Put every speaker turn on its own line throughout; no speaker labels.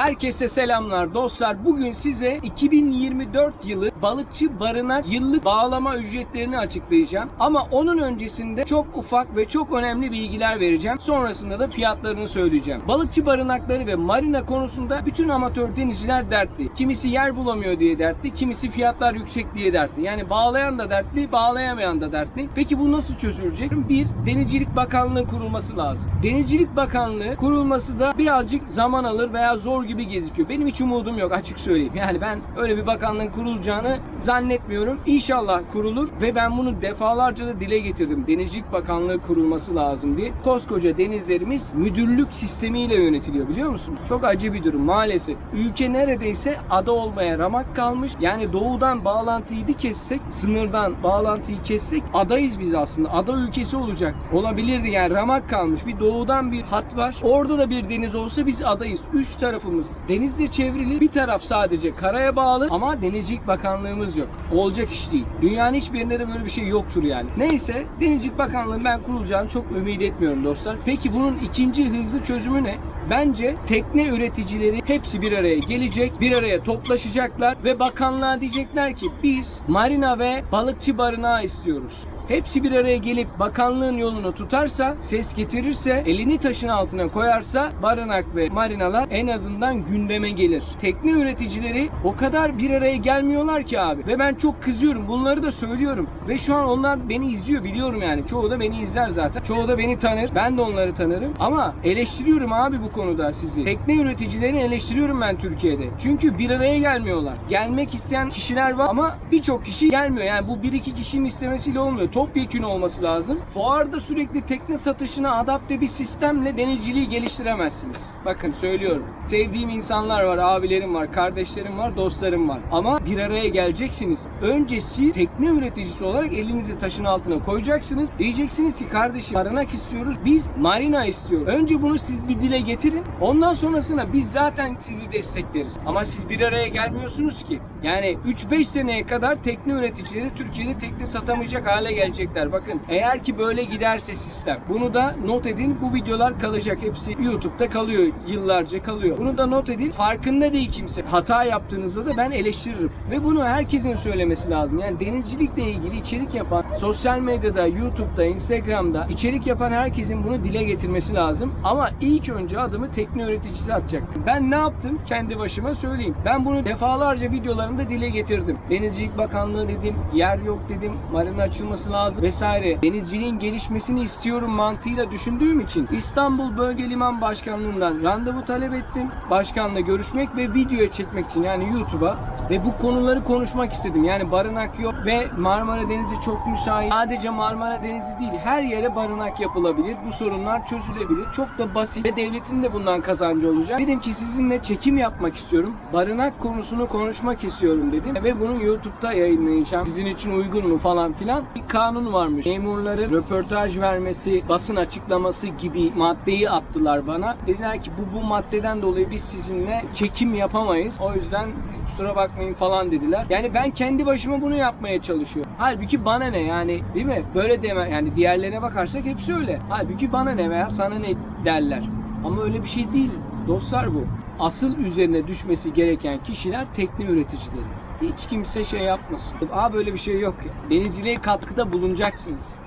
Herkese selamlar dostlar. Bugün size 2024 yılı balıkçı barınak yıllık bağlama ücretlerini açıklayacağım. Ama onun öncesinde çok ufak ve çok önemli bilgiler vereceğim. Sonrasında da fiyatlarını söyleyeceğim. Balıkçı barınakları ve marina konusunda bütün amatör denizciler dertli. Kimisi yer bulamıyor diye dertli, kimisi fiyatlar yüksek diye dertli. Yani bağlayan da dertli, bağlayamayan da dertli. Peki bu nasıl çözülecek? Bir, Denizcilik Bakanlığı kurulması lazım. Denizcilik Bakanlığı kurulması da birazcık zaman alır veya zor gibi gözüküyor. Benim hiç umudum yok açık söyleyeyim. Yani ben öyle bir bakanlığın kurulacağını zannetmiyorum. İnşallah kurulur ve ben bunu defalarca da dile getirdim. Denizcilik Bakanlığı kurulması lazım diye. Koskoca denizlerimiz müdürlük sistemiyle yönetiliyor biliyor musun? Çok acı bir durum maalesef. Ülke neredeyse ada olmaya ramak kalmış. Yani doğudan bağlantıyı bir kessek, sınırdan bağlantıyı kessek adayız biz aslında. Ada ülkesi olacak. Olabilirdi yani ramak kalmış. Bir doğudan bir hat var. Orada da bir deniz olsa biz adayız. Üç tarafımız denizle çevrili. Bir taraf sadece karaya bağlı ama Denizcilik Bakanlığımız yok. Olacak iş değil. Dünyanın hiçbirinde de böyle bir şey yoktur yani. Neyse Denizcilik Bakanlığı'nın ben kurulacağını çok ümit etmiyorum dostlar. Peki bunun ikinci hızlı çözümü ne? Bence tekne üreticileri hepsi bir araya gelecek, bir araya toplaşacaklar ve bakanlığa diyecekler ki biz marina ve balıkçı barınağı istiyoruz. Hepsi bir araya gelip bakanlığın yolunu tutarsa, ses getirirse, elini taşın altına koyarsa barınak ve marinalar en azından gündeme gelir. Tekne üreticileri o kadar bir araya gelmiyorlar ki abi. Ve ben çok kızıyorum. Bunları da söylüyorum. Ve şu an onlar beni izliyor biliyorum yani. Çoğu da beni izler zaten. Çoğu da beni tanır. Ben de onları tanırım. Ama eleştiriyorum abi bu konuda sizi. Tekne üreticilerini eleştiriyorum ben Türkiye'de. Çünkü bir araya gelmiyorlar. Gelmek isteyen kişiler var ama birçok kişi gelmiyor. Yani bu bir iki kişinin istemesiyle olmuyor. Topyekün olması lazım. Fuarda sürekli tekne satışına adapte bir sistemle denizciliği geliştiremezsiniz. Bakın söylüyorum. Sevdiğim insanlar var, abilerim var, kardeşlerim var, dostlarım var. Ama bir araya geleceksiniz. Önce siz tekne üreticisi olarak elinizi taşın altına koyacaksınız. Diyeceksiniz ki kardeşim barınak istiyoruz. Biz marina istiyoruz. Önce bunu siz bir dile getirin. Ondan sonrasına biz zaten sizi destekleriz. Ama siz bir araya gelmiyorsunuz ki. Yani 3-5 seneye kadar tekne üreticileri Türkiye'de tekne satamayacak hale gelecekler. Bakın eğer ki böyle giderse sistem. Bunu da not edin. Bu videolar kalacak. Hepsi YouTube'da kalıyor. Yıllarca kalıyor. Bunu da not edin. Farkında değil kimse. Hata yaptığınızda da ben eleştiririm. Ve bunu herkesin söylemesi lazım. Yani denizcilikle ilgili içerik yapan sosyal medyada, YouTube'da, Instagram'da içerik yapan herkesin bunu dile getirmesi lazım. Ama ilk önce adımı tekne üreticisi atacak. Ben ne yaptım? Kendi başıma söyleyeyim. Ben bunu defalarca videolarımda dile getirdim. Denizcilik Bakanlığı dedim, yer yok dedim, marina açılması lazım vesaire. Denizciliğin gelişmesini istiyorum mantığıyla düşündüğüm için İstanbul Bölge Liman Başkanlığı'ndan randevu talep ettim. Başkanla görüşmek ve video çekmek için yani YouTube'a ve bu konuları konuşmak istedim. Yani barınak yok ve Marmara Denizi çok müsait. Sadece Marmara Denizi değil her yere barınak yapılabilir. Bu sorunlar çözülebilir. Çok da basit ve devletin de bundan kazancı olacak. Dedim ki sizinle çekim yapmak istiyorum. Barınak konusunu konuşmak istiyorum dedim. Ve bunu YouTube'da yayınlayacağım. Sizin için uygun mu falan filan. Bir kanun varmış. Memurların röportaj vermesi, basın açıklaması gibi maddeyi attılar bana. Dediler ki bu bu maddeden dolayı biz sizinle çekim yapamayız. O yüzden kusura bakmayın falan dediler. Yani ben kendi başıma bunu yapmaya çalışıyorum. Halbuki bana ne yani değil mi? Böyle deme yani diğerlerine bakarsak hepsi öyle. Halbuki bana ne veya sana ne derler. Ama öyle bir şey değil. Dostlar bu. Asıl üzerine düşmesi gereken kişiler tekne üreticileri. Hiç kimse şey yapmasın. Aa böyle bir şey yok. Denizciliğe katkıda bulunacaksınız.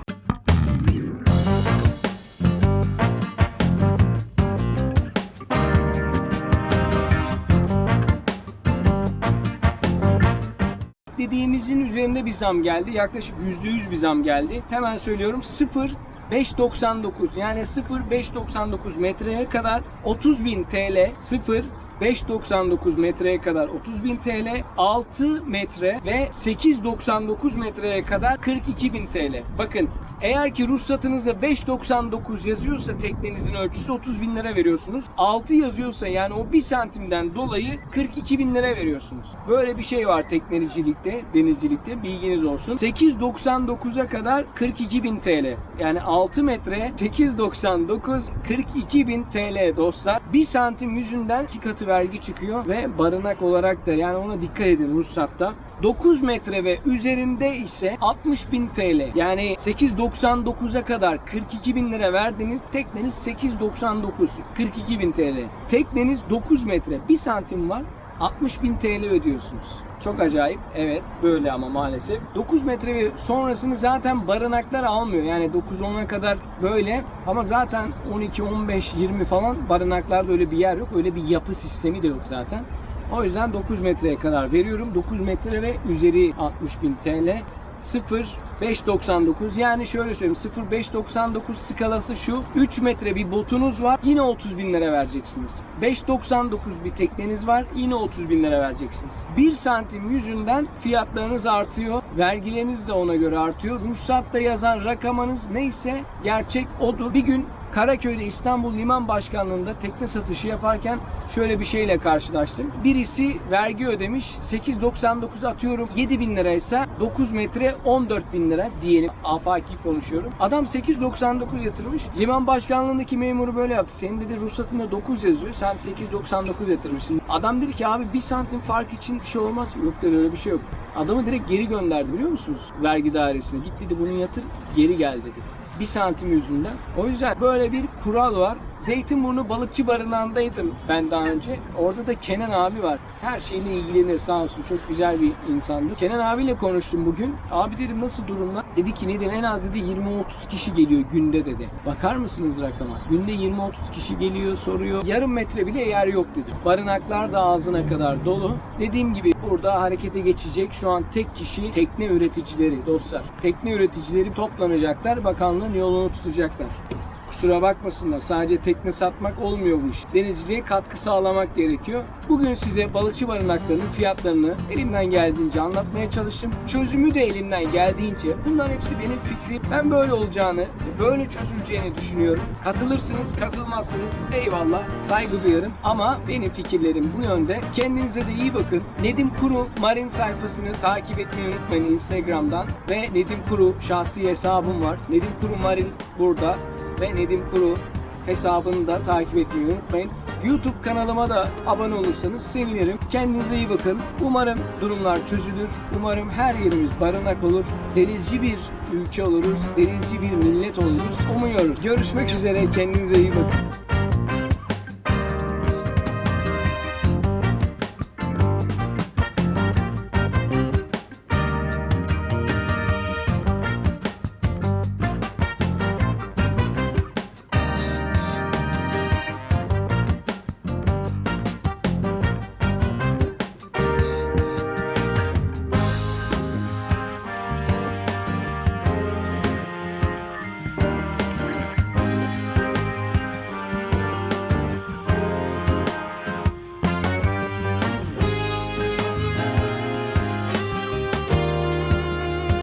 Dediğimizin üzerinde bir zam geldi. Yaklaşık %100 bir zam geldi. Hemen söylüyorum 0 5.99 yani 0.599 metreye kadar 30.000 TL 0 5.99 metreye kadar 30.000 TL, 6 metre ve 8.99 metreye kadar 42.000 TL. Bakın eğer ki ruhsatınızda 5.99 yazıyorsa teknenizin ölçüsü 30 bin lira veriyorsunuz. 6 yazıyorsa yani o 1 santimden dolayı 42 bin lira veriyorsunuz. Böyle bir şey var teknecilikte, denizcilikte bilginiz olsun. 8.99'a kadar 42 bin TL. Yani 6 metre 8.99 42 bin TL dostlar. 1 santim yüzünden 2 katı vergi çıkıyor ve barınak olarak da yani ona dikkat edin ruhsatta. 9 metre ve üzerinde ise 60 bin TL. Yani 8 899'a kadar 42 bin lira verdiniz. Tekneniz 899. 42 bin TL. Tekneniz 9 metre. 1 santim var. 60 bin TL ödüyorsunuz. Çok acayip. Evet böyle ama maalesef. 9 metre ve sonrasını zaten barınaklar almıyor. Yani 9-10'a kadar böyle ama zaten 12, 15, 20 falan barınaklarda öyle bir yer yok. Öyle bir yapı sistemi de yok zaten. O yüzden 9 metreye kadar veriyorum. 9 metre ve üzeri 60 bin TL. 0 5.99 yani şöyle söyleyeyim 0.599 skalası şu. 3 metre bir botunuz var yine 30 bin lira vereceksiniz. 5.99 bir tekneniz var yine 30 bin lira vereceksiniz. 1 santim yüzünden fiyatlarınız artıyor vergileriniz de ona göre artıyor. Ruhsatta yazan rakamınız neyse gerçek odur. Bir gün Karaköy'de İstanbul Liman Başkanlığı'nda tekne satışı yaparken şöyle bir şeyle karşılaştım. Birisi vergi ödemiş 8.99 atıyorum 7 bin liraysa 9 metre 14 bin lira diyelim afaki konuşuyorum. Adam 8.99 yatırmış. Liman Başkanlığı'ndaki memuru böyle yaptı. Senin dedi ruhsatında 9 yazıyor sen 8.99 yatırmışsın. Adam dedi ki abi bir santim fark için bir şey olmaz. Yok dedi öyle bir şey yok. Adamı direkt geri gönderdi biliyor musunuz? Vergi dairesine. Git dedi bunu yatır geri gel dedi. Bir santim yüzünden. O yüzden böyle bir kural var. Zeytinburnu balıkçı barınağındaydım ben daha önce. Orada da Kenan abi var. Her şeyle ilgilenir sağ olsun. Çok güzel bir insandı. Kenan abiyle konuştum bugün. Abi dedim nasıl durumlar? Dedi ki Nedim en az dedi 20-30 kişi geliyor günde dedi. Bakar mısınız rakama? Günde 20-30 kişi geliyor soruyor. Yarım metre bile yer yok dedi. Barınaklar da ağzına kadar dolu. Dediğim gibi burada harekete geçecek şu an tek kişi tekne üreticileri dostlar. Tekne üreticileri toplanacaklar. Bakanlığın yolunu tutacaklar. Kusura bakmasınlar. Sadece tekne satmak olmuyor bu iş. Denizciliğe katkı sağlamak gerekiyor. Bugün size balıkçı barınaklarının fiyatlarını elimden geldiğince anlatmaya çalıştım. Çözümü de elimden geldiğince. Bunlar hepsi benim fikrim. Ben böyle olacağını, böyle çözüleceğini düşünüyorum. Katılırsınız, katılmazsınız. Eyvallah. Saygı duyarım. Ama benim fikirlerim bu yönde. Kendinize de iyi bakın. Nedim Kuru Marin sayfasını takip etmeyi unutmayın Instagram'dan. Ve Nedim Kuru şahsi hesabım var. Nedim Kuru Marin burada ve Nedim Kuru hesabını da takip etmeyi unutmayın. YouTube kanalıma da abone olursanız sevinirim. Kendinize iyi bakın. Umarım durumlar çözülür. Umarım her yerimiz barınak olur. Denizci bir ülke oluruz. Denizci bir millet oluruz. Umuyoruz. Görüşmek üzere. Kendinize iyi bakın.